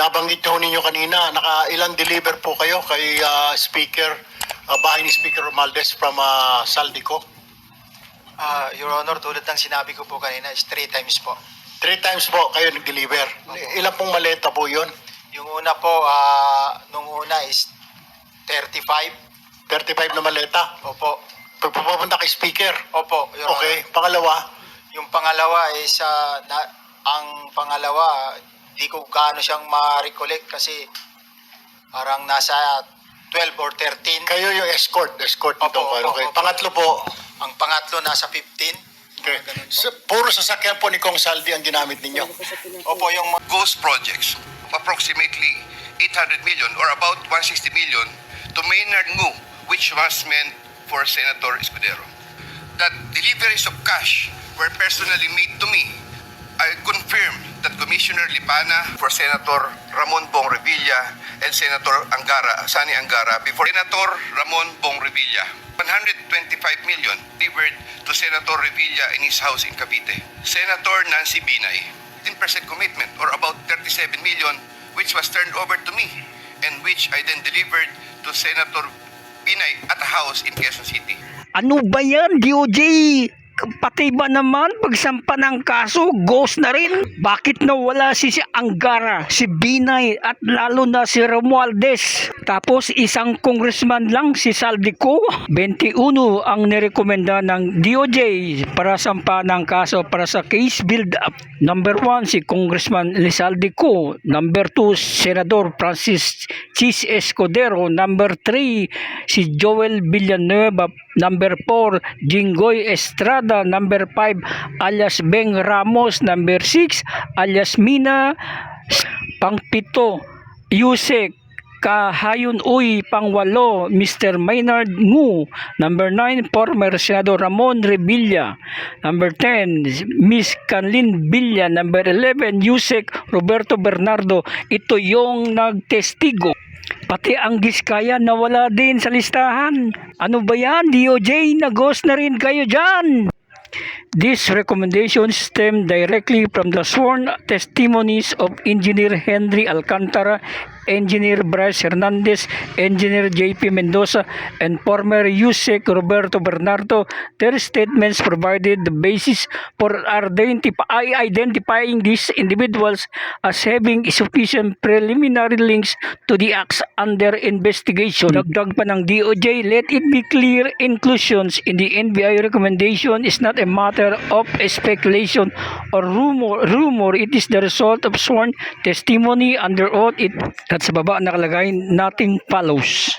nabanggit ho ninyo kanina, naka ilang deliver po kayo kay ah, Speaker, ah, bahay ni Speaker Romaldes from ah, Saldico? Ah, Your Honor, tulad ng sinabi ko po kanina, is three times po. Three times po kayo nag-deliver. Ilan pong maleta po yun? Yung una po, ah, nung una is 35. 35 na maleta. Opo. Pagpapunta kay Speaker. Opo, Your Okay. Honor. Pangalawa, Yung pangalawa is, ah, na, ang pangalawa, di ko gaano siyang ma-recollect kasi parang nasa 12 or 13. kayo yung escort. Escort Opo, nito. opo, okay. opo. Pangatlo po, Ang pangatlo nasa 15. okay. Sa- puro sasakyan po ni Kong Saldi ang ginamit ninyo. Opo, yung mga ghost projects of approximately 800 million or about 160 million to Maynard Ngu, which was meant for Senator Escudero. That deliveries of cash were personally made to me. I confirm that Commissioner Lipana for Senator Ramon Bong Revilla and Senator Angara, Sani Angara, before Senator Ramon Bong Revilla, 125 million delivered to Senator Revilla in his house in Cavite. Senator Nancy Binay, 10% commitment or about 37 million which was turned over to me and which I then delivered to Senator Binay at a house in Quezon City. Ano ba yan, DOJ? Pati ba naman pagsampa ng kaso, ghost na rin? Bakit nawala si, si Angara, si Binay at lalo na si Romualdez? Tapos isang congressman lang si Saldico. 21 ang nirekomenda ng DOJ para sampa ng kaso para sa case build-up. Number 1 si Congressman Lizaldico. Number 2 Senador Francis Chis Escudero. Number 3 si Joel Villanueva. Number 4 Jinggoy Estrada. Number 5 alias Beng Ramos. Number 6 alias Mina. Pangpito Yusek Kahayon Uy Pangwalo, Mr. Maynard Ngu. Number 9, former Senador Ramon Revilla. Number 10, Miss Canlin Villa. Number 11, Yusek Roberto Bernardo. Ito yung nagtestigo. Pati ang Giskaya nawala din sa listahan. Ano ba yan? DOJ, nagos na rin kayo dyan. These recommendations stem directly from the sworn testimonies of Engineer Henry Alcantara, Engineer Bryce Hernandez, Engineer JP Mendoza, and former USEC Roberto Bernardo. Their statements provided the basis for identify, identifying these individuals as having sufficient preliminary links to the acts under investigation. Dagdag pa ng DOJ, let it be clear inclusions in the NBI recommendation is not a matter of speculation or rumor. Rumor, it is the result of sworn testimony under oath. It, at sa baba nakalagay, nothing follows.